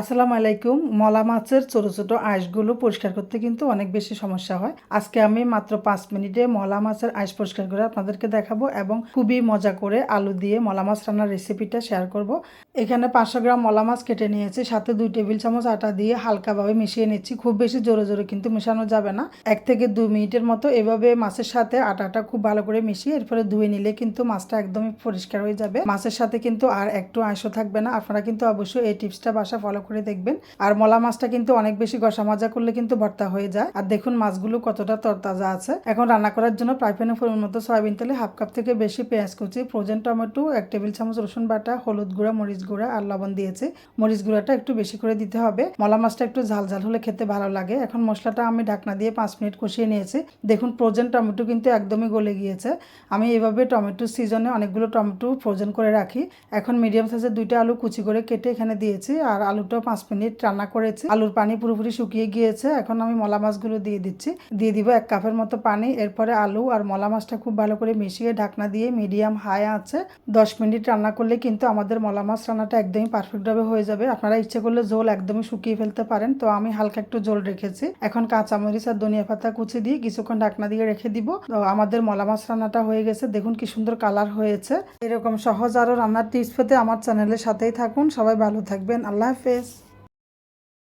আসসালামু আলাইকুম। মলা মাছের ছোটো ছোটো আঁশগুলো পরিষ্কার করতে কিন্তু অনেক বেশি সমস্যা হয়। আজকে আমি মাত্র পাঁচ মিনিটে মলা মাছের আঁশ পরিষ্কার করে আপনাদেরকে দেখাবো এবং খুবই মজা করে আলু দিয়ে মলা মাছ রান্নার রেসিপিটা শেয়ার করব। এখানে পাঁচশো গ্রাম মলা মাছ কেটে নিয়েছি, সাথে দুই টেবিল চামচ আটা দিয়ে হালকাভাবে মিশিয়ে নিচ্ছি। খুব বেশি জোরে জোরে কিন্তু মেশানো যাবে না। এক থেকে দুই মিনিটের মতো এভাবে মাছের সাথে আটাটা খুব ভালো করে মিশিয়ে এরপরে ধুয়ে নিলে কিন্তু মাছটা একদমই পরিষ্কার হয়ে যাবে। মাছের সাথে কিন্তু আর একটু আঁশও থাকবে না। আপনারা কিন্তু অবশ্যই এই টিপসটা বাসা ফলো করে দেখবেন। আর মলা মাছটা কিন্তু অনেক বেশি গসা মাজা করলে কিন্তু ভর্তা হয়ে যায়। আর দেখুন মাছগুলো কতটা তরতাজা আছে। এখন রান্না করার জন্য প্যানে পরিমাণ মতো সয়াবিন তেলে হাফ কাপ থেকে বেশি পেঁয়াজ কুচি ফ্রোজেন টমেটো এক টেবিল চামচ রসুন বাটা, হলুদ গুঁড়া, মরিচ গুঁড়া আর লবণ দিয়েছি। মরিচ গুঁড়াটা একটু বেশি করে দিতে হবে। মলা মাছটা একটু ঝাল ঝাল হলে খেতে ভালো লাগে। এখন মশলাটা আমি ঢাকনা দিয়ে পাঁচ মিনিট কষিয়ে নিয়েছি। দেখুন ফ্রোজেন টমেটো কিন্তু একদমই গলে গিয়েছে। আমি এভাবে টমেটো সিজনে অনেকগুলো টমেটো ফ্রোজেন করে রাখি। এখন মিডিয়াম সাইজের দুইটা আলু কুচি করে কেটে এখানে দিয়েছি। আর আলুটাও পাঁচ মিনিট রান্না করেছি। আলুর পানি পুরোপুরি শুকিয়ে গিয়েছে। এখন আমি মলা মাছগুলো দিয়ে দিচ্ছি। দিয়ে দিব এক কাপের মতো পানি। এরপরে আলু আর মলা মাছটা খুব ভালো করে মিশিয়ে ঢাকনা দিয়ে মিডিয়াম হাই আছে দশ মিনিট রান্না করলে কিন্তু আমাদের মলা মাছ রান্নাটা একদমই পারফেক্টভাবে হয়ে যাবে। আপনারা ইচ্ছে করলে জল একদমই শুকিয়ে ফেলতে পারেন। তো আমি হালকা একটু জল রেখেছি। এখন কাঁচামরিচ আর ধনিয়া পাতা কুচি দিয়ে কিছুক্ষণ ঢাকনা দিয়ে রেখে দিব। তো আমাদের মলা মাছ রান্নাটা হয়ে গেছে। দেখুন কি সুন্দর কালার হয়েছে। এরকম সহজ আরও রান্নার টিপস পেতে আমার চ্যানেলের সাথেই থাকুন। সবাই ভালো থাকবেন। আল্লাহ হাফেজ। tardes.